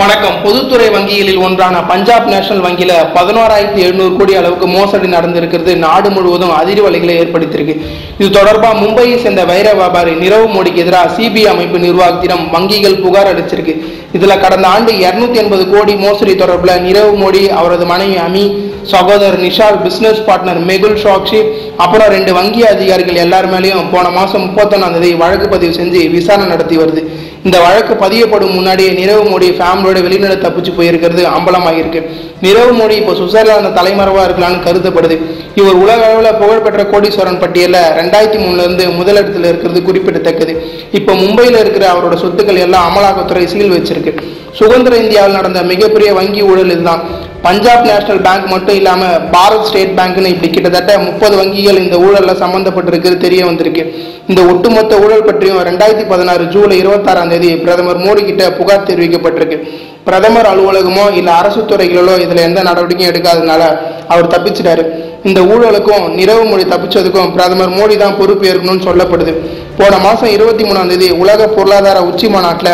வணக்கம். பொதுத்துறை வங்கிகளில் ஒன்றான பஞ்சாப் நேஷனல் வங்கியில பதினோராயிரத்தி எழுநூறு கோடி அளவுக்கு மோசடி நடந்திருக்கிறது. நாடு முழுவதும் அதிர்வலைகளை ஏற்படுத்தியிருக்கு. இது தொடர்பாக மும்பையை சேர்ந்த வைர வியாபாரி நிரவ் மோடிக்கு எதிராக சிபிஐ அமைப்பு நிர்வாகத்திடம் வங்கிகள் புகார் அளிச்சிருக்கு. இதுல கடந்த ஆண்டு இருநூத்தி எண்பது கோடி மோசடி தொடர்பில் நிரவ் மோடி அவரது மனைவி அமி சகோதரர் நிஷால் பிசினஸ் பார்ட்னர் மெகுல் ஷாக்ஷி அப்புறம் ரெண்டு வங்கி அதிகாரிகள் எல்லார் மேலேயும் போன மாசம் முப்பத்தொன்னாம் தேதி வழக்கு பதிவு செஞ்சு விசாரணை நடத்தி வருது. இந்த வழக்கு பதியப்படும் முன்னாடியே நிரவ மோடி ஃபேமிலியோட வெளிநாடு தப்பிச்சு போயிருக்கிறது அம்பலமாகிருக்கு நிரவ மோடி இப்போ சுவிட்சர்லாந்து தலைமறைவாக இருக்கலாம்னு கருதப்படுது. இவர் உலக அளவில் புகழ்பெற்ற கோடீஸ்வரன் பட்டியலில் ரெண்டாயிரத்தி மூணுலேருந்து முதலிடத்தில் இருக்கிறது குறிப்பிடத்தக்கது. இப்போ மும்பையில் இருக்கிற அவரோட சொத்துக்கள் எல்லாம் அமலாக்கத்துறை சீல் வச்சிருக்கு. சுதந்திர இந்தியாவில் நடந்த மிகப்பெரிய வங்கி ஊழல் இதுதான். பஞ்சாப் நேஷனல் பேங்க் மட்டும் இல்லாமல் பாரத் ஸ்டேட் பேங்க்னு இப்படி கிட்டத்தட்ட முப்பது வங்கிகள் இந்த ஊழலில் சம்பந்தப்பட்டிருக்கிறது தெரிய வந்திருக்கு. இந்த ஒட்டுமொத்த ஊழல் பற்றியும் ரெண்டாயிரத்தி பதினாறு ஜூலை இருபத்தாறாம் தேதி பிரதமர் மோடி கிட்ட புகார் தெரிவிக்கப்பட்டிருக்கு. பிரதமர் அலுவலகமோ இல்லை அரசு துறைகளோ இதில் எந்த நடவடிக்கையும் எடுக்காதனால அவர் தப்பிச்சிட்டாரு. இந்த ஊழலுக்கும் நிரவு மொழி தப்பிச்சதுக்கும் பிரதமர் மோடி தான் பொறுப்பு ஏற்கணும்னு சொல்லப்படுது. போன மாதம் இருபத்தி மூணாம் தேதி உலக பொருளாதார உச்சி மாநாட்டில்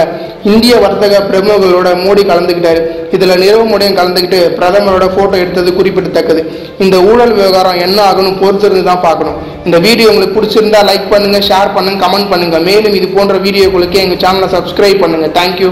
இந்திய வர்த்தக பிரமுகர்களோட மோடி கலந்துக்கிட்டார். இதில் நிரவ மோடியும் கலந்துக்கிட்டு பிரதமரோட ஃபோட்டோ எடுத்தது குறிப்பிடத்தக்கது. இந்த ஊழல் விவகாரம் என்ன ஆகணும் பொறுத்திருந்து தான் பார்க்கணும். இந்த வீடியோ உங்களுக்கு பிடிச்சிருந்தா லைக் பண்ணுங்கள் ஷேர் பண்ணுங்க கமெண்ட் பண்ணுங்க. மேலும் இது போன்ற வீடியோக்களுக்கு எங்கள் சேனலை சப்ஸ்கிரைப் பண்ணுங்கள் தேங்க்யூ